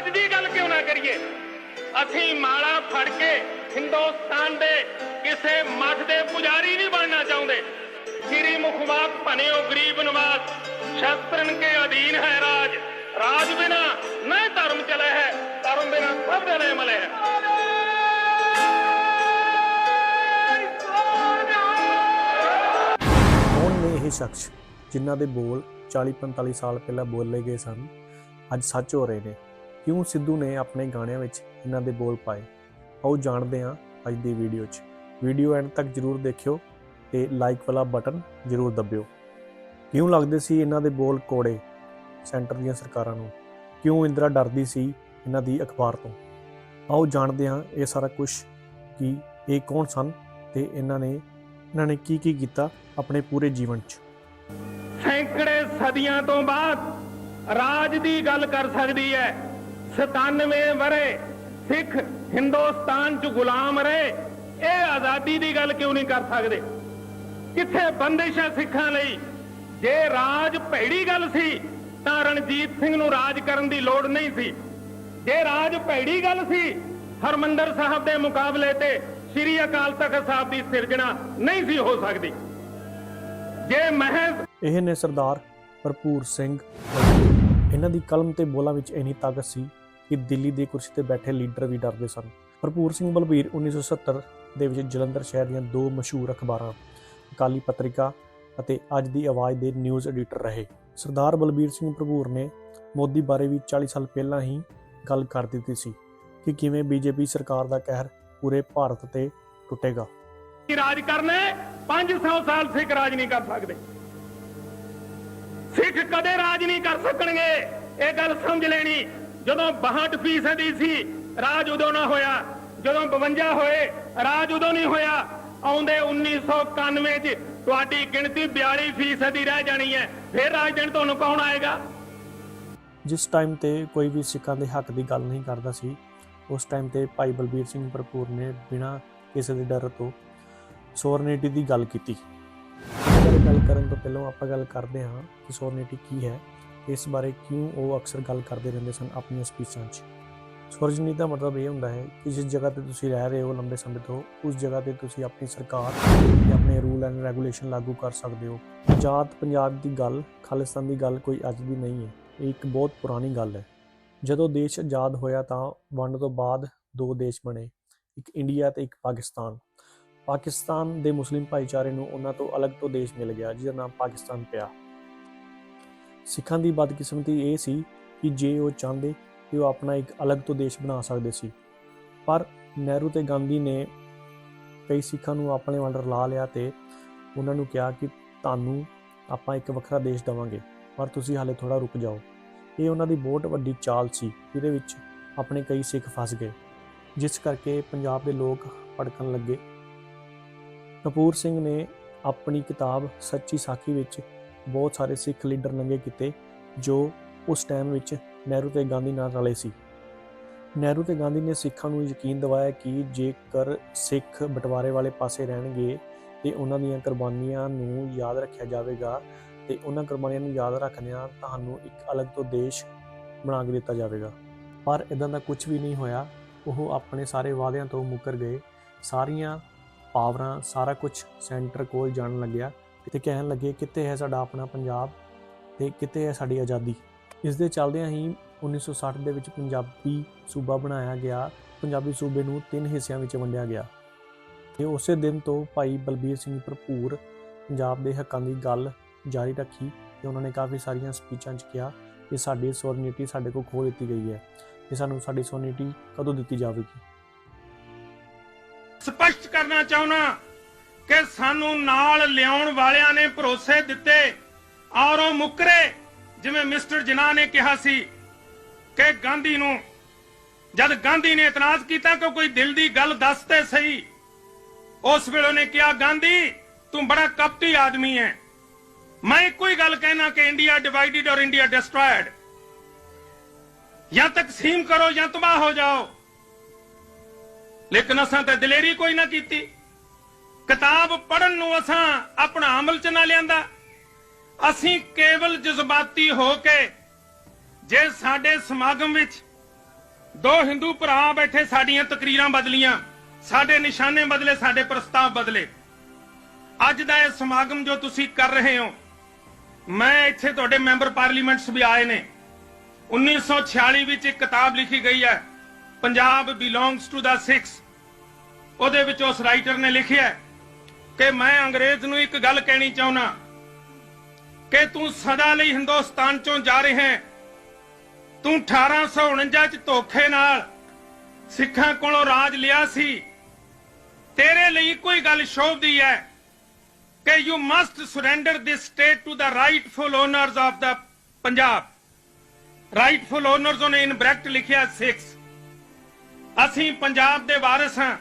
ਰਾਜ ਦੀ ਗੱਲ ਕਿਉਂ ਨਾ ਕਰੀਏ? ਅਸੀਂ ਮਾਲਾ ਫੜ ਕੇ ਹਿੰਦੁਸਤਾਨ ਦੇ ਕਿਸੇ ਮੱਠ ਦੇ ਪੁਜਾਰੀ ਨਹੀਂ ਬਣਨਾ ਚਾਹੁੰਦੇ। ਸ੍ਰੀ ਮੁਖਵਾਕ ਭਨਿਓ ਗਰੀਬ ਨਿਵਾਸ, ਸ਼ਸਤਰਨ ਕੇ ਅਧੀਨ ਹੈ ਰਾਜ। ਰਾਜ ਬਿਨਾ ਨਾ ਧਰਮ ਚਲੇ ਹੈ, ਧਰਮ ਬਿਨਾ ਸਭ ਜਨੇ ਮਲੇ ਹੈ। ਇਹ ਸ਼ਖਸ ਜਿਨ੍ਹਾਂ ਦੇ ਬੋਲ 40-45 ਸਾਲ ਪਹਿਲਾਂ ਬੋਲੇ ਗਏ ਸਨ, ਅੱਜ ਸੱਚ ਹੋ ਰਹੇ ਨੇ? ਕਿਉਂ ਸਿੱਧੂ ਨੇ ਆਪਣੇ ਗਾਣਿਆਂ ਵਿੱਚ ਇਹਨਾਂ ਦੇ ਬੋਲ ਪਾਏ? ਆਓ ਜਾਣਦੇ ਹਾਂ ਅੱਜ ਦੀ ਵੀਡੀਓ 'ਚ। ਵੀਡੀਓ ਐਂਡ ਤੱਕ ਜਰੂਰ ਦੇਖਿਓ ਤੇ ਲਾਈਕ ਵਾਲਾ ਬਟਨ ਜਰੂਰ ਦਬਿਓ। ਕਿਉਂ ਲੱਗਦੇ ਸੀ ਇਹਨਾਂ ਦੇ ਬੋਲ ਕੋੜੇ ਸੈਂਟਰ ਦੀਆਂ ਸਰਕਾਰਾਂ ਨੂੰ? ਕਿਉਂ ਇੰਦਰਾ ਡਰਦੀ ਸੀ ਇਹਨਾਂ ਦੀ ਅਖਬਾਰ ਤੋਂ? ਆਓ ਜਾਣਦੇ ਹਾਂ ਇਹ ਸਾਰਾ ਕੁਝ ਕਿ ਇਹ ਕੌਣ ਸਨ ਤੇ ਇਹਨਾਂ ਨੇ ਇਹਨਾਂ ਨੇ ਕੀ ਕੀ ਕੀਤਾ ਆਪਣੇ ਪੂਰੇ ਜੀਵਨ 'ਚ। ਸੈਂਕੜੇ ਸਦੀਆਂ ਤੋਂ ਬਾਅਦ ਰਾਜ ਦੀ ਗੱਲ ਕਰ ਸਕਦੀ ਹੈ। 97 ਵਰੇ ਸਿੱਖ ਹਿੰਦੁਸਤਾਨ 'ਚ ਗੁਲਾਮ ਰਹੇ। ਇਹ ਆਜ਼ਾਦੀ ਦੀ ਗੱਲ ਕਿਉਂ ਨਹੀਂ ਕਰ ਸਕਦੇ? ਕਿੱਥੇ ਬੰਦਿਸ਼ ਹੈ ਸਿੱਖਾਂ ਲਈ? ਜੇ ਰਾਜ ਭੈੜੀ ਗੱਲ ਸੀ, ਤਾਂ ਰਣਜੀਤ ਸਿੰਘ ਨੂੰ ਰਾਜ ਕਰਨ ਦੀ ਲੋੜ ਨਹੀਂ ਸੀ। ਜੇ ਰਾਜ ਭੈੜੀ ਗੱਲ ਸੀ, ਹਰਮੰਦਰ ਸਾਹਿਬ ਦੇ ਮੁਕਾਬਲੇ ਤੇ ਸ੍ਰੀ ਅਕਾਲ ਤਖਤ ਸਾਹਿਬ ਦੀ ਸਿਰਜਣਾ ਨਹੀਂ ਸੀ ਹੋ ਸਕਦੀ। ਜੇ ਮਹਿਜ਼ ਇਹ ਨੇ ਸਰਦਾਰ ਭਰਪੂਰ ਸਿੰਘ, ਇਹਨਾਂ ਦੀ ਕਲਮ ਤੇ ਬੋਲਾਂ ਵਿੱਚ ਇੰਨੀ ਤਾਕਤ ਸੀ ਕਿ ਦਿੱਲੀ ਦੀ ਕੁਰਸੀ ਤੇ ਬੈਠੇ ਲੀਡਰ ਵੀ ਡਰਦੇ ਸਨ। ਭਰਪੂਰ ਸਿੰਘ ਬਲਬੀਰ 1970 ਦੇ ਵਿੱਚ ਜਲੰਧਰ ਸ਼ਹਿਰ ਦੀਆਂ ਦੋ ਮਸ਼ਹੂਰ ਅਖਬਾਰਾਂ, ਅਕਾਲੀ ਪੱਤਰਿਕਾ ਅਤੇ ਅੱਜ ਦੀ ਆਵਾਜ਼ ਦੇ ਨਿਊਜ਼ ਐਡੀਟਰ ਰਹੇ। ਸਰਦਾਰ ਬਲਬੀਰ ਸਿੰਘ ਭਰਪੂਰ ਨੇ ਮੋਦੀ ਬਾਰੇ ਵੀ 40 ਸਾਲ ਪਹਿਲਾਂ ਹੀ ਗੱਲ ਕਰ ਦਿੱਤੀ ਸੀ ਕਿ ਕਿਵੇਂ ਬੀਜੇਪੀ ਸਰਕਾਰ ਦਾ ਕਹਿਰ ਪੂਰੇ ਭਾਰਤ ਤੇ ਟੁੱਟੇਗਾ। ਰਾਜ ਕਰਨਾ 500 ਸਾਲ ਸਿੱਖ ਰਾਜ ਨਹੀਂ ਕਰ ਸਕਦੇ। ਸਿੱਖ ਕਦੇ ਰਾਜ ਨਹੀਂ ਕਰ ਸਕਣਗੇ। ਇਹ ਗੱਲ ਸਮਝ ਲੈਣੀ। ਜਦੋਂ 62 ਫੀਸਦੀ ਸੀ, ਰਾਜ ਉਦੋਂ ਨਾ ਹੋਇਆ। ਜਦੋਂ 52 ਹੋਏ, ਰਾਜ ਉਦੋਂ ਨਹੀਂ ਹੋਇਆ। ਆਉਂਦੇ 1991 ਚ ਤੁਹਾਡੀ ਗਿਣਤੀ 42 ਫੀਸਦੀ ਰਹਿ ਜਾਣੀ ਹੈ। ਫਿਰ ਰਾਜ ਦੇਣ ਤੁਹਾਨੂੰ ਕੌਣ ਆਏਗਾ? ਜਿਸ ਟਾਈਮ ਤੇ ਕੋਈ ਵੀ ਸਿੱਖਾਂ ਦੇ ਹੱਕ ਦੀ ਗੱਲ ਨਹੀਂ ਕਰਦਾ ਸੀ, ਉਸ ਟਾਈਮ ਤੇ ਭਾਈ ਬਲਬੀਰ ਸਿੰਘ ਭਰਪੂਰ ਨੇ ਬਿਨਾਂ ਕਿਸੇ ਦੇ ਡਰ ਤੋਂ ਸੋਵਰਨਿਟੀ ਦੀ ਗੱਲ ਕੀਤੀ। ਗੱਲ ਕਰਨ ਤੋਂ ਪਹਿਲਾਂ ਆਪਾਂ ਗੱਲ ਕਰਦੇ ਹਾਂ ਕਿ ਸੋਵਰਨਿਟੀ ਕੀ ਹੈ ਇਸ ਬਾਰੇ ਕਿਉਂ ਉਹ ਅਕਸਰ ਗੱਲ ਕਰਦੇ ਰਹਿੰਦੇ ਸਨ ਆਪਣੀਆਂ ਸਪੀਚਾਂ 'ਚ? ਸਵਰਜਨੀ ਦਾ ਮਤਲਬ ਇਹ ਹੁੰਦਾ ਹੈ ਕਿ ਜਿਸ ਜਗ੍ਹਾ ਤੇ ਤੁਸੀਂ ਰਹਿ ਰਹੇ ਹੋ ਲੰਬੇ ਸਮੇਂ ਤੋਂ, ਉਸ ਜਗ੍ਹਾ ਤੇ ਤੁਸੀਂ ਆਪਣੀ ਸਰਕਾਰ ਜਾਂ ਆਪਣੇ ਰੂਲ ਐਂਡ ਰੈਗੂਲੇਸ਼ਨ ਲਾਗੂ ਕਰ ਸਕਦੇ ਹੋ। ਆਜ਼ਾਦ ਪੰਜਾਬ ਦੀ ਗੱਲ, ਖਾਲਿਸਤਾਨ ਦੀ ਗੱਲ ਕੋਈ ਅੱਜ ਦੀ ਨਹੀਂ ਹੈ। ਇਹ ਇੱਕ ਬਹੁਤ ਪੁਰਾਣੀ ਗੱਲ ਹੈ। ਜਦੋਂ ਦੇਸ਼ ਆਜ਼ਾਦ ਹੋਇਆ ਤਾਂ ਵੰਡ ਤੋਂ ਬਾਅਦ ਦੋ ਦੇਸ਼ ਬਣੇ, ਇੱਕ ਇੰਡੀਆ ਤੇ ਇੱਕ ਪਾਕਿਸਤਾਨ। ਪਾਕਿਸਤਾਨ ਦੇ ਮੁਸਲਿਮ ਭਾਈਚਾਰੇ ਨੂੰ ਉਹਨਾਂ ਤੋਂ ਅਲੱਗ ਤੋਂ ਦੇਸ਼ ਮਿਲ ਗਿਆ, ਜਿਹਦਾ ਨਾਮ ਪਾਕਿਸਤਾਨ ਪਿਆ। ਸਿੱਖਾਂ ਦੀ ਬਦਕਿਸਮਤੀ ਇਹ ਸੀ ਕਿ ਜੇ ਉਹ ਚਾਹੁੰਦੇ ਕਿ ਉਹ ਆਪਣਾ ਇੱਕ ਅਲੱਗ ਤੋਂ ਦੇਸ਼ ਬਣਾ ਸਕਦੇ ਸੀ। ਪਰ ਨਹਿਰੂ ਤੇ ਗਾਂਧੀ ਨੇ ਕਈ ਸਿੱਖਾਂ ਨੂੰ ਆਪਣੇ ਵੱਲ ਰਲਾ ਲਿਆ ਤੇ ਉਹਨਾਂ ਨੂੰ ਕਿਹਾ ਕਿ ਤੁਹਾਨੂੰ ਆਪਾਂ ਇੱਕ ਵੱਖਰਾ ਦੇਸ਼ ਦੇਵਾਂਗੇ, ਪਰ ਤੁਸੀਂ ਹਾਲੇ ਥੋੜਾ ਰੁਕ ਜਾਓ। ਇਹ ਉਹਨਾਂ ਦੀ ਬਹੁਤ ਵੱਡੀ ਚਾਲ ਸੀ, ਜਿਹਦੇ ਵਿੱਚ ਆਪਣੇ ਕਈ ਸਿੱਖ ਫਸ ਗਏ। ਜਿਸ ਕਰਕੇ ਪੰਜਾਬ ਦੇ ਲੋਕ ਭੜਕਣ ਲੱਗੇ। ਕਪੂਰ ਸਿੰਘ ਨੇ ਆਪਣੀ ਕਿਤਾਬ ਸੱਚੀ ਸਾਖੀ ਵਿੱਚ ਬਹੁਤ ਸਾਰੇ ਸਿੱਖ ਲੀਡਰ ਨੰਗੇ ਕੀਤੇ ਜੋ ਉਸ ਟਾਈਮ ਵਿੱਚ ਨਹਿਰੂ ਤੇ ਗਾਂਧੀ ਨਾਲ ਰਲੇ ਸੀ। ਨਹਿਰੂ ਤੇ ਗਾਂਧੀ ਨੇ ਸਿੱਖਾਂ ਨੂੰ ਯਕੀਨ ਦਿਵਾਇਆ ਕਿ ਜੇਕਰ ਸਿੱਖ ਬਟਵਾਰੇ ਵਾਲੇ ਪਾਸੇ ਰਹਿਣਗੇ ਤੇ ਉਹਨਾਂ ਦੀਆਂ ਕੁਰਬਾਨੀਆਂ ਨੂੰ ਯਾਦ ਰੱਖਿਆ ਜਾਵੇਗਾ ਤੇ ਉਹਨਾਂ ਕੁਰਬਾਨੀਆਂ ਨੂੰ ਯਾਦ ਰੱਖਦਿਆਂ ਤੁਹਾਨੂੰ ਇੱਕ ਅਲੱਗ ਤੋਂ ਦੇਸ਼ ਬਣਾ ਕੇ ਦਿੱਤਾ ਜਾਵੇਗਾ। ਪਰ ਇਦਾਂ ਦਾ ਕੁਝ ਵੀ ਨਹੀਂ ਹੋਇਆ। ਉਹ ਆਪਣੇ ਸਾਰੇ ਵਾਅਦਿਆਂ ਤੋਂ ਮੁੱਕਰ ਗਏ। ਸਾਰੀਆਂ ਪਾਵਰਾਂ, ਸਾਰਾ ਕੁਝ ਸੈਂਟਰ ਕੋਲ ਜਾਣ ਲੱਗਿਆ। ਤੇ ਕਹਿਣ ਲੱਗੇ, ਕਿੱਥੇ ਹੈ ਸਾਡਾ ਆਪਣਾ ਪੰਜਾਬ ਤੇ ਕਿੱਥੇ ਹੈ ਸਾਡੀ ਆਜ਼ਾਦੀ? ਇਸ ਦੇ ਚੱਲਦਿਆਂ ਹੀ 1960 ਦੇ ਵਿੱਚ ਪੰਜਾਬੀ ਸੂਬਾ ਬਣਾਇਆ ਗਿਆ। ਪੰਜਾਬੀ ਸੂਬੇ ਨੂੰ ਤਿੰਨ ਹਿੱਸਿਆਂ ਵਿੱਚ ਵੰਡਿਆ ਗਿਆ। ਤੇ ਉਸੇ ਦਿਨ ਤੋਂ ਭਾਈ ਬਲਬੀਰ ਸਿੰਘ ਭਰਪੂਰ ਪੰਜਾਬ ਦੇ ਹੱਕਾਂ ਦੀ ਗੱਲ ਜਾਰੀ ਰੱਖੀ ਤੇ ਉਹਨਾਂ ਨੇ ਕਾਫੀ ਸਾਰੀਆਂ ਸਪੀਚਾਂ 'ਚ ਕਿਹਾ ਕਿ ਸਾਡੀ ਸੋਵਰਨਿਟੀ ਸਾਡੇ ਕੋਲ ਖੋਹ ਦਿੱਤੀ ਗਈ ਹੈ ਤੇ ਸਾਨੂੰ ਸਾਡੀ ਸੋਵਰਨਿਟੀ ਕਦੋਂ ਦਿੱਤੀ ਜਾਵੇਗੀ? ਸਪਸ਼ਟ ਕਰਨਾ ਚਾਹੁੰਨਾ ਕਿ ਸਾਨੂੰ ਨਾਲ ਲਿਆਉਣ ਵਾਲਿਆਂ ਨੇ ਭਰੋਸੇ ਦਿੱਤੇ ਔਰ ਉਹ ਮੁਕਰੇ, ਜਿਵੇਂ ਮਿਸਟਰ ਜਿਨਾ ਨੇ ਕਿਹਾ ਸੀ ਕਿ ਗਾਂਧੀ ਨੂੰ, ਜਦ ਗਾਂਧੀ ਨੇ ਇਤਰਾਜ਼ ਕੀਤਾ ਕਿ ਕੋਈ ਦਿਲ ਦੀ ਗੱਲ ਦੱਸ ਤੇ ਸਹੀ, ਉਸ ਵੇਲੇ ਉਹਨੇ ਕਿਹਾ, ਗਾਂਧੀ, ਤੂੰ ਬੜਾ ਕਪਟੀ ਆਦਮੀ ਹੈ ਮੈਂ ਇੱਕੋ ਹੀ ਗੱਲ ਕਹਿਣਾ ਕਿ ਇੰਡੀਆ ਡਿਵਾਈਡਡ ਔਰ ਇੰਡੀਆ ਡਿਸਟਰॉयड ਜਾਂ ਤਕਸੀਮ ਕਰੋ ਜਾਂ ਤਬਾਹ ਹੋ ਜਾਓ। ਲੇਕਿਨ ਅਸਾਂ ਤੇ ਦਲੇਰੀ ਕੋਈ ਨਾ ਕੀਤੀ। ਕਿਤਾਬ ਪੜਨ ਨੂੰ ਅਸਾਂ ਆਪਣਾ ਅਮਲ ਚ ਨਾ ਲਿਆਂਦਾ। ਅਸੀਂ ਕੇਵਲ ਜਜ਼ਬਾਤੀ ਹੋ ਕੇ ਜੇ ਸਾਡੇ ਸਮਾਗਮ ਵਿੱਚ ਦੋ ਹਿੰਦੂ ਭਰਾ ਬੈਠੇ ਸਾਡੀਆਂ ਤਕਰੀਰਾਂ ਬਦਲੀਆਂ, ਸਾਡੇ ਨਿਸ਼ਾਨੇ ਬਦਲੇ, ਸਾਡੇ ਪ੍ਰਸਤਾਵ ਬਦਲੇ, ਅੱਜ ਦਾ ਇਹ ਸਮਾਗਮ ਜੋ ਤੁਸੀਂ ਕਰ ਰਹੇ ਹੋ, ਮੈਂ ਇੱਥੇ ਤੁਹਾਡੇ ਮੈਂਬਰ ਪਾਰਲੀਮੈਂਟਸ ਵੀ ਆਏ ਨੇ। 1946 ਵਿੱਚ ਇੱਕ ਕਿਤਾਬ ਲਿਖੀ ਗਈ ਹੈ, Punjab belongs to the Sikhs ਉਹਦੇ ਵਿੱਚ ਉਸ ਰਾਈਟਰ ਨੇ ਲਿਖਿਆ ਕਿ ਮੈਂ ਅੰਗਰੇਜ਼ ਨੂੰ ਇੱਕ ਗੱਲ ਕਹਿਣੀ ਚਾਹੁੰਨਾ। ਕਿ ਤੂੰ ਸਦਾ ਲਈ ਹਿੰਦੁਸਤਾਨ ਚੋਂ ਜਾ ਰਿਹਾ ਹੈ। ਤੂੰ 1849 ਚ ਧੋਖੇ ਨਾਲ ਸਿੱਖਾਂ ਕੋਲੋਂ ਰਾਜ ਲਿਆ ਸੀ। ਤੇਰੇ ਲਈ ਕੋਈ ਗੱਲ ਸ਼ੋਭਦੀ ਹੈ ਕਿ you must surrender this state to the rightful owners of the Punjab rightful owners ਉਹਨੇ ਇਨ ਬ੍ਰੈਕਟ ਲਿਖਿਆ 6 ਅਸੀਂ ਪੰਜਾਬ ਦੇ ਵਾਰਿਸ ਹਾਂ।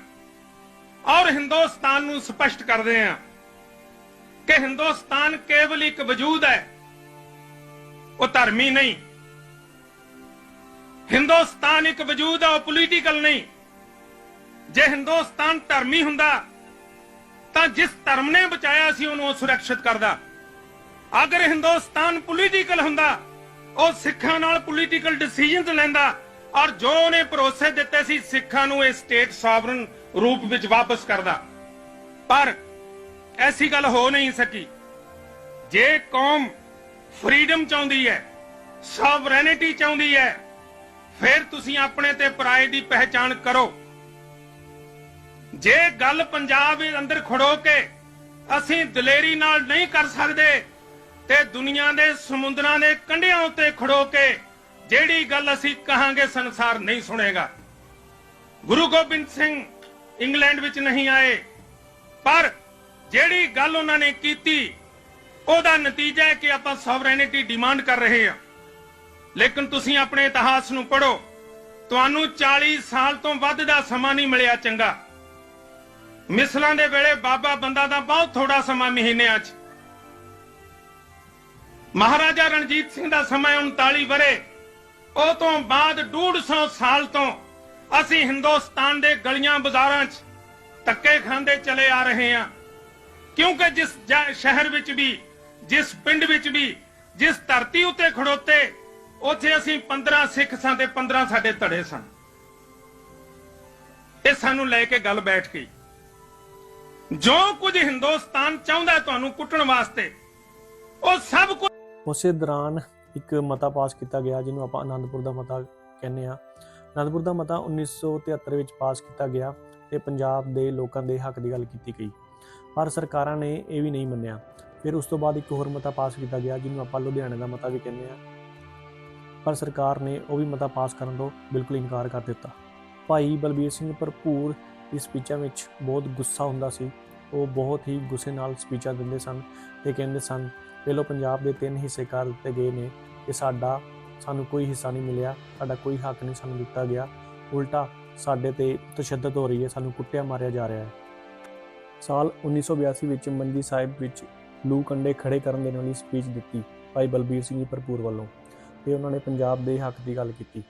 ਔਰ ਹਿੰਦੁਸਤਾਨ ਨੂੰ ਸਪਸ਼ਟ ਕਰਦੇ ਹਾਂ ਕਿ ਹਿੰਦੁਸਤਾਨ ਕੇਵਲ ਇੱਕ ਵਜੂਦ ਹੈ, ਉਹ ਧਰਮੀ ਨਹੀਂ। ਹਿੰਦੁਸਤਾਨ ਇੱਕ ਵਜੂਦ ਹੈ, ਉਹ ਪੋਲੀਟੀਕਲ ਨਹੀਂ। ਜੇ ਹਿੰਦੁਸਤਾਨ ਧਰਮੀ ਹੁੰਦਾ, ਤਾਂ ਜਿਸ ਧਰਮ ਨੇ ਬਚਾਇਆ ਸੀ, ਉਹਨੂੰ ਉਹ ਸੁਰੱਖਿਅਤ ਕਰਦਾ। ਅਗਰ ਹਿੰਦੁਸਤਾਨ ਪੋਲੀਟੀਕਲ ਹੁੰਦਾ, ਉਹ ਸਿੱਖਾਂ ਨਾਲ ਪੋਲੀਟੀਕਲ ਡਿਸੀਜਨਸ ਲੈਂਦਾ, ਔਰ ਜੋ ਉਹਨੇ ਭਰੋਸੇ ਦਿੱਤੇ ਸੀ, ਸਿੱਖਾਂ ਨੂੰ ਇਹ ਸਟੇਟ ਸੋਵਰਨ ਰੂਪ ਵਿੱਚ ਵਾਪਸ ਕਰਦਾ। ਪਰ ਐਸੀ ਗੱਲ ਹੋ ਨਹੀਂ ਸਕੀ। ਜੇ ਕੌਮ ਫਰੀडम ਚਾਹੁੰਦੀ ਹੈ, ਸੋਵਰੈਨਿਟੀ ਚਾਹੁੰਦੀ ਹੈ, ਫਿਰ ਤੁਸੀਂ ਆਪਣੇ ਤੇ ਪਰਾਏ ਦੀ ਪਹਿਚਾਣ ਕਰੋ। ਜੇ ਗੱਲ ਪੰਜਾਬ ਦੇ ਅੰਦਰ ਖੜੋ ਕੇ ਅਸੀਂ ਦਲੇਰੀ ਨਾਲ ਨਹੀਂ ਕਰ ਸਕਦੇ, ਤੇ ਦੁਨੀਆ ਦੇ ਸਮੁੰਦਰਾਂ ਦੇ ਕੰਢਿਆਂ ਉੱਤੇ ਖੜੋ ਕੇ ਜਿਹੜੀ ਗੱਲ ਅਸੀਂ ਕਹਾਂਗੇ ਸੰਸਾਰ ਨਹੀਂ ਸੁਣੇਗਾ। ਗੁਰੂ ਗੋਬਿੰਦ ਸਿੰਘ ਇੰਗਲੈਂਡ ਵਿੱਚ ਨਹੀਂ ਆਏ। ਪਰ ਜਿਹੜੀ ਗੱਲ ਉਹਨਾਂ ਨੇ ਕੀਤੀ, ਉਹਦਾ ਨਤੀਜਾ ਹੈ ਕਿ ਆਪਾਂ ਸੋਵਰੈਨਿਟੀ ਡਿਮਾਂਡ ਕਰ ਰਹੇ ਹਾਂ। ਲੇਕਿਨ ਤੁਸੀਂ ਆਪਣੇ ਇਤਿਹਾਸ ਨੂੰ ਪੜੋ ਤੁਹਾਨੂੰ 40 ਸਾਲ ਤੋਂ ਵੱਧ ਦਾ ਸਮਾਂ ਨਹੀਂ ਮਿਲਿਆ ਚੰਗਾ। ਮਿਸਲਾਂ ਦੇ ਵੇਲੇ ਬਾਬਾ ਬੰਦਾ ਦਾ ਬਹੁਤ ਥੋੜਾ ਸਮਾਂ ਮਹੀਨਿਆਂ 'ਚ। ਮਹਾਰਾਜਾ ਰਣਜੀਤ ਸਿੰਘ ਦਾ ਸਮਾਂ 39 ਵਰੇ ਉਹ ਤੋਂ ਬਾਅਦ 150 ਸਾਲ ਤੋਂ ਅਸੀਂ ਹਿੰਦੁਸਤਾਨ ਦੇ ਗਲੀਆਂ ਬਾਜ਼ਾਰਾਂ 'ਚ ਧੱਕੇ ਖਾਂਦੇ ਚਲੇ ਆ ਰਹੇ ਹਾਂ। ਕਿਉਂਕਿ ਜਿਸ ਸ਼ਹਿਰ ਵਿੱਚ ਵੀ, ਜਿਸ ਪਿੰਡ ਵਿੱਚ ਵੀ, ਜਿਸ ਧਰਤੀ ਉੱਤੇ ਖੜੋਤੇ, ਉੱਥੇ ਅਸੀਂ 15 ਸਿੱਖ ਸਾਂ ਤੇ 15 ਸਾਡੇ ਧੜੇ ਸਨ ਇਹ ਸਾਨੂੰ ਲੈ ਕੇ ਗੱਲ ਬੈਠ ਗਈ। ਜੋ ਕੁਝ ਹਿੰਦੁਸਤਾਨ ਚਾਹੁੰਦਾ ਤੁਹਾਨੂੰ ਕੁੱਟਣ ਵਾਸਤੇ, ਉਹ ਸਭ ਕੁਝ ਉਸੇ ਦੌਰਾਨ ਇੱਕ ਮਤਾ ਪਾਸ ਕੀਤਾ ਗਿਆ, ਜਿਹਨੂੰ ਆਪਾਂ ਆਨੰਦਪੁਰ ਦਾ ਮਤਾ ਕਹਿੰਦੇ ਆ ਅਨੰਦਪੁਰ ਦਾ ਮਤਾ 1973 ਵਿੱਚ ਪਾਸ ਕੀਤਾ ਗਿਆ ਤੇ ਪੰਜਾਬ ਦੇ ਲੋਕਾਂ ਦੇ ਹੱਕ ਦੀ ਗੱਲ ਕੀਤੀ ਗਈ। ਪਰ ਸਰਕਾਰਾਂ ਨੇ ਇਹ ਵੀ ਨਹੀਂ ਮੰਨਿਆ। ਫਿਰ ਉਸ ਤੋਂ ਬਾਅਦ ਇੱਕ ਹੋਰ ਮਤਾ ਪਾਸ ਕੀਤਾ ਗਿਆ, ਜਿਹਨੂੰ ਆਪਾਂ ਲੁਧਿਆਣੇ ਦਾ ਮਤਾ ਵੀ ਕਹਿੰਦੇ ਆ ਪਰ ਸਰਕਾਰ ਨੇ ਉਹ ਵੀ ਮਤਾ ਪਾਸ ਕਰਨ ਤੋਂ ਬਿਲਕੁਲ ਇਨਕਾਰ ਕਰ ਦਿੱਤਾ। ਭਾਈ ਬਲਬੀਰ ਸਿੰਘ ਭਰਪੂਰ ਇਸ ਸਪੀਚਾਂ ਵਿੱਚ ਬਹੁਤ ਗੁੱਸਾ ਹੁੰਦਾ ਸੀ। ਉਹ ਬਹੁਤ ਹੀ ਗੁੱਸੇ ਨਾਲ ਸਪੀਚਾਂ ਦਿੰਦੇ ਸਨ ਤੇ ਕਹਿੰਦੇ ਸਨ, ਪਹਿਲੋਂ ਪੰਜਾਬ ਦੇ ਤਿੰਨ ਹਿੱਸੇ ਕਰ ਦਿੱਤੇ ਗਏ ਨੇ ਕਿ ਸਾਡਾ ਸਾਨੂੰ ਕੋਈ ਹਿੱਸਾ ਨਹੀਂ ਮਿਲਿਆ, ਸਾਡਾ ਕੋਈ ਹੱਕ ਨਹੀਂ ਸਾਨੂੰ ਦਿੱਤਾ ਗਿਆ। ਉਲਟਾ ਸਾਡੇ ਤੇ ਤਸ਼ੱਦਦ ਹੋ ਰਹੀ ਹੈ, ਸਾਨੂੰ ਕੁੱਟਿਆ ਮਾਰਿਆ ਜਾ ਰਿਹਾ ਹੈ। ਸਾਲ 1982 ਵਿੱਚ ਮੰਜੀ ਸਾਹਿਬ ਵਿੱਚ ਲੂ ਕੰਡੇ ਖੜੇ ਕਰਨ ਦੇ ਦੇਣ ਵਾਲੀ ਸਪੀਚ ਦਿੱਤੀ ਭਾਈ ਬਲਬੀਰ ਸਿੰਘ ਜੀ ਭਰਪੂਰ ਵੱਲੋਂ ਤੇ ਉਹਨਾਂ ਨੇ ਪੰਜਾਬ ਦੇ ਹੱਕ ਦੀ ਗੱਲ ਕੀਤੀ।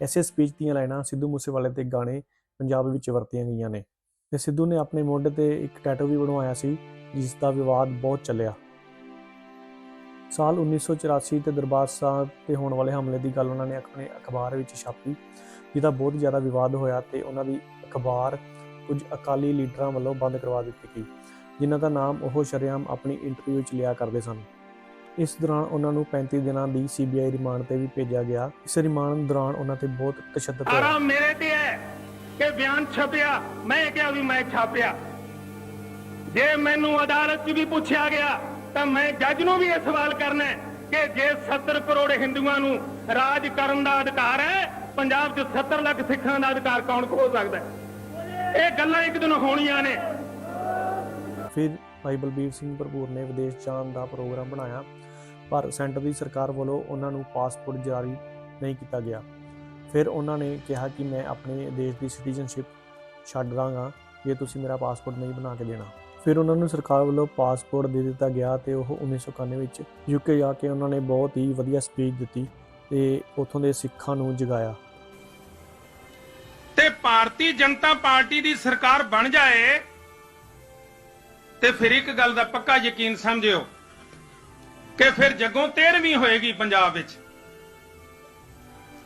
ਐਸੇ ਸਪੀਚ ਦੀਆਂ ਲਾਈਨਾਂ ਸਿੱਧੂ ਮੂਸੇਵਾਲੇ ਦੇ ਗਾਣੇ ਪੰਜਾਬ ਵਿੱਚ ਵਰਤੀਆਂ ਗਈਆਂ ਨੇ ਤੇ ਸਿੱਧੂ ਨੇ ਆਪਣੇ ਮੋਢੇ ਤੇ ਇੱਕ ਟੈਟੂ ਵੀ ਬਣਵਾਇਆ ਸੀ ਜਿਸ ਦਾ ਵਿਵਾਦ ਬਹੁਤ ਚੱਲਿਆ। ਸਾਲ 1984 ਤੇ ਦਰਬਾਰ ਸਾਹਿਬ ਤੇ ਹੋਣ ਵਾਲੇ ਹਮਲੇ ਦੀ ਗੱਲ ਉਹਨਾਂ ਨੇ ਆਪਣੇ ਅਖਬਾਰ ਵਿੱਚ ਛਾਪੀ, ਜਿਹਦਾ ਬਹੁਤ ਜ਼ਿਆਦਾ ਵਿਵਾਦ ਹੋਇਆ ਤੇ ਉਹਨਾਂ ਦੀ ਅਖਬਾਰ ਕੁਝ ਅਕਾਲੀ ਲੀਡਰਾਂ ਵੱਲੋਂ ਬੰਦ ਕਰਵਾ ਦਿੱਤੀ ਗਈ, ਜਿਨ੍ਹਾਂ ਦਾ ਨਾਮ ਉਹ ਸ਼ਰੇਆਮ ਆਪਣੀ ਇੰਟਰਵਿਊ ਵਿੱਚ ਲਿਆ ਕਰਦੇ ਸਨ। ਇਸ ਦੌਰਾਨ ਉਹਨਾਂ ਨੂੰ 35 ਦਿਨਾਂ ਦੀ ਸੀਬੀਆਈ ਰਿਮਾਂਡ ਤੇ ਵੀ ਭੇਜਿਆ ਗਿਆ। ਇਸ ਰਿਮਾਂਡ ਦੌਰਾਨ ਉਹਨਾਂ ਤੇ ਬਹੁਤ ਤਸ਼ੱਦਦ ਹੋਇਆ। ਆਰਾਮ ਮੇਰੇ ਤੇ ਹੈ ਕਿ ਬਿਆਨ ਛਪਿਆ, ਮੈਂ ਕਿਹਾ ਵੀ ਮੈਂ ਛਾਪਿਆ। ਜੇ ਮੈਨੂੰ ਅਦਾਲਤ 'ਚ ਵੀ ਪੁੱਛਿਆ ਗਿਆ ਤਾਂ ਮੈਂ ਜੱਜ ਨੂੰ ਵੀ ਇਹ ਸਵਾਲ ਕਰਨਾ ਕਿ ਜੇ 70 ਕਰੋੜ ਹਿੰਦੂਆਂ ਨੂੰ ਰਾਜ ਕਰਨ ਦਾ ਅਧਿਕਾਰ ਹੈ, ਪੰਜਾਬ 'ਚ 70 ਲੱਖ ਸਿੱਖਾਂ ਦਾ ਅਧਿਕਾਰ ਕੌਣ ਖੋ ਸਕਦਾ ਹੈ? ਇਹ ਗੱਲਾਂ ਇੱਕ ਦਿਨ ਹੋਣੀਆਂ ਨੇ। ਫਿਰ ਭਾਈ ਬਲਬੀਰ ਸਿੰਘ ਭਰਪੂਰ ਨੇ ਵਿਦੇਸ਼ ਜਾਣ ਦਾ ਪ੍ਰੋਗਰਾਮ ਬਣਾਇਆ, ਪਰ ਸੈਂਟਰ ਦੀ ਸਰਕਾਰ ਵੱਲੋਂ ਉਹਨਾਂ ਨੂੰ ਪਾਸਪੋਰਟ ਜਾਰੀ ਨਹੀਂ ਕੀਤਾ ਗਿਆ। ਫਿਰ ਉਹਨਾਂ ਨੇ ਕਿਹਾ ਕਿ ਮੈਂ ਆਪਣੇ ਦੇਸ਼ ਦੀ ਸਿਟੀਜ਼ਨਸ਼ਿਪ ਛੱਡ ਦਾਂਗਾ, ਜੇ ਤੁਸੀਂ ਮੇਰਾ ਪਾਸਪੋਰਟ ਨਹੀਂ ਬਣਾ ਕੇ ਦੇਣਾ। ਫਿਰ ਉਹਨਾਂ ਨੂੰ ਸਰਕਾਰ ਵੱਲੋਂ ਪਾਸਪੋਰਟ ਦੇ ਦਿੱਤਾ ਗਿਆ ਤੇ ਉਹ 1991 ਵਿੱਚ ਯੂਕੇ ਜਾ ਕੇ ਉਹਨਾਂ ਨੇ ਬਹੁਤ ਹੀ ਵਧੀਆ ਸਪੀਚ ਦਿੱਤੀ ਤੇ ਉੱਥੋਂ ਦੇ ਸਿੱਖਾਂ ਨੂੰ ਜਗਾਇਆ। ਤੇ ਭਾਰਤੀ ਜਨਤਾ ਪਾਰਟੀ ਦੀ ਸਰਕਾਰ ਬਣ ਜਾਏ ਤੇ ਫਿਰ ਇੱਕ ਗੱਲ ਦਾ ਪੱਕਾ ਯਕੀਨ ਸਮਝਿਓ ਕਿ ਫਿਰ ਜੱਗੋਂ 13ਵੀਂ ਹੋਏਗੀ ਪੰਜਾਬ ਵਿੱਚ।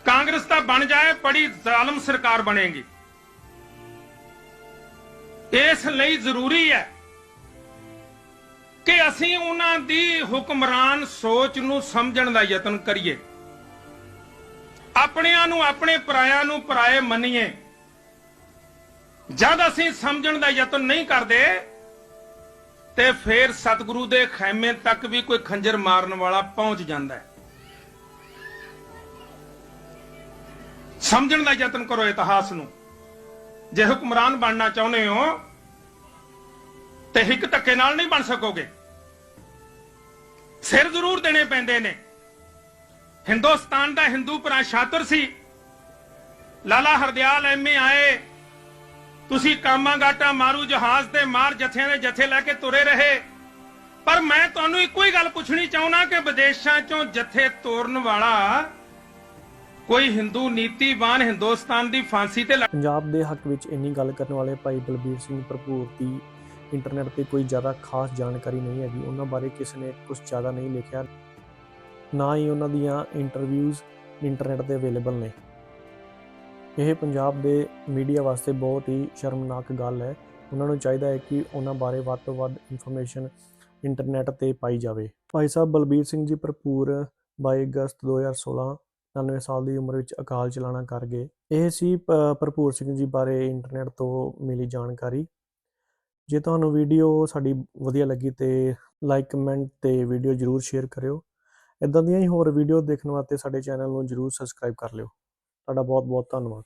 ਕਾਂਗਰਸ ਤਾਂ ਬਣ ਜਾਏ, ਬੜੀ ਜ਼ਾਲਮ ਸਰਕਾਰ ਬਣੇਗੀ। ਇਸ ਲਈ ਜ਼ਰੂਰੀ ਹੈ ਕਿ ਅਸੀਂ ਉਹਨਾਂ ਦੀ ਹੁਕਮਰਾਨ ਸੋਚ ਨੂੰ ਸਮਝਣ ਦਾ ਯਤਨ ਕਰੀਏ। ਆਪਣਿਆਂ ਨੂੰ, ਆਪਣੇ ਪਰਾਇਆਂ ਨੂੰ ਪਰਾਏ ਮੰਨੀਏ। ਜਦ ਅਸੀਂ ਸਮਝਣ ਦਾ ਯਤਨ ਨਹੀਂ ਕਰਦੇ, ਤੇ ਫਿਰ ਸਤਿਗੁਰੂ ਦੇ ਖੈਮੇ ਤੱਕ ਵੀ ਕੋਈ ਖੰਜਰ ਮਾਰਨ ਵਾਲਾ ਪਹੁੰਚ ਜਾਂਦਾ ਹੈ। ਸਮਝਣ ਦਾ ਯਤਨ ਕਰੋ ਇਤਿਹਾਸ ਨੂੰ। ਜੇ ਹੁਕਮਰਾਨ ਬਣਨਾ ਚਾਹੁੰਦੇ ਹੋ ਤੇ ਹਿੱਕ ਧੱਕੇ ਨਾਲ ਨਹੀਂ ਬਣ ਸਕੋਗੇ। ਸਿਰ ਜ਼ਰੂਰ ਦੇਣੇ ਪੈਂਦੇ ਨੇ। ਹਿੰਦੁਸਤਾਨ ਦਾ ਹਿੰਦੂ ਭਰਾ ਸ਼ਾਤਰ ਸੀ। ਲਾਲਾ ਹਰਦਿਆਲ ਐਮਏ ਆਏ। ਤੁਸੀਂ ਕਾਮਾ ਗਾਟਾ ਮਾਰੂ ਜਹਾਜ਼ ਤੇ ਮਾਰ ਜਥਿਆਂ ਦੇ ਜਥੇ ਲੈ ਕੇ ਤੁਰੇ ਰਹੇ। ਪਰ ਮੈਂ ਤੁਹਾਨੂੰ ਇੱਕੋ ਹੀ ਗੱਲ ਪੁੱਛਣੀ ਚਾਹੁੰਦਾ ਕਿ ਵਿਦੇਸ਼ਾਂ ਚੋਂ ਜਥੇ ਤੋਰਨ ਵਾਲਾ ਕੋਈ ਹਿੰਦੂ ਨੀਤੀਵਾਨ ਹਿੰਦੁਸਤਾਨ ਦੀ ਫਾਂਸੀ ਤੇ ਲ- ਪੰਜਾਬ ਦੇ ਹੱਕ ਵਿੱਚ ਇੰਨੀ ਗੱਲ ਕਰਨ ਵਾਲੇ ਭਾਈ ਬਲਬੀਰ ਸਿੰਘ ਭਰਪੂਰ ਦੀ ਇੰਟਰਨੈਟ ਤੇ ਕੋਈ ਜ਼ਿਆਦਾ ਖਾਸ ਜਾਣਕਾਰੀ ਨਹੀਂ ਹੈਗੀ, ਉਹਨਾਂ ਬਾਰੇ ਕਿਸੇ ਨੇ ਕੁਝ ਜ਼ਿਆਦਾ ਨਹੀਂ ਲਿਖਿਆ, ਨਾ ਹੀ ਉਹਨਾਂ ਦੀਆਂ ਇੰਟਰਵਿਊਜ਼ ਇੰਟਰਨੈਟ ਤੇ ਅਵੇਲੇਬਲ ਨੇ। ਇਹ ਪੰਜਾਬ ਦੇ ਮੀਡੀਆ ਵਾਸਤੇ ਬਹੁਤ ਹੀ ਸ਼ਰਮਨਾਕ ਗੱਲ ਹੈ। ਉਹਨਾਂ ਨੂੰ ਚਾਹੀਦਾ ਹੈ ਕਿ ਉਹਨਾਂ ਬਾਰੇ ਵੱਧ ਤੋਂ ਵੱਧ ਇਨਫੋਰਮੇਸ਼ਨ ਇੰਟਰਨੈਟ ਤੇ ਪਾਈ ਜਾਵੇ। ਭਾਈ ਸਾਹਿਬ, ਬਲਬੀਰ ਸਿੰਘ ਜੀ ਭਰਪੂਰ 22 ਅਗਸਤ 2016 99 ਸਾਲ ਦੀ ਉਮਰ ਵਿੱਚ ਅਕਾਲ ਚਲਾਣਾ ਕਰ ਗਏ। ਇਹ ਸੀ ਭ- ਭਰਪੂਰ ਸਿੰਘ ਜੀ ਬਾਰੇ ਇੰਟਰਨੈਟ ਤੋਂ ਮਿਲੀ ਜਾਣਕਾਰੀ। ਜੇ ਤੁਹਾਨੂੰ ਵੀਡੀਓ ਸਾਡੀ ਵਧੀਆ ਲੱਗੀ ਤੇ ਲਾਈਕ ਕਮੈਂਟ ਤੇ ਵੀਡੀਓ ਜਰੂਰ ਸ਼ੇਅਰ ਕਰਿਓ। ਇਦਾਂ ਦੀਆਂ ਹੀ ਹੋਰ ਵੀਡੀਓ ਦੇਖਣ ਵਾਸਤੇ ਸਾਡੇ ਚੈਨਲ ਨੂੰ ਜਰੂਰ ਸਬਸਕ੍ਰਾਈਬ ਕਰ ਲਿਓ। ਤੁਹਾਡਾ ਬਹੁਤ ਬਹੁਤ ਧੰਨਵਾਦ।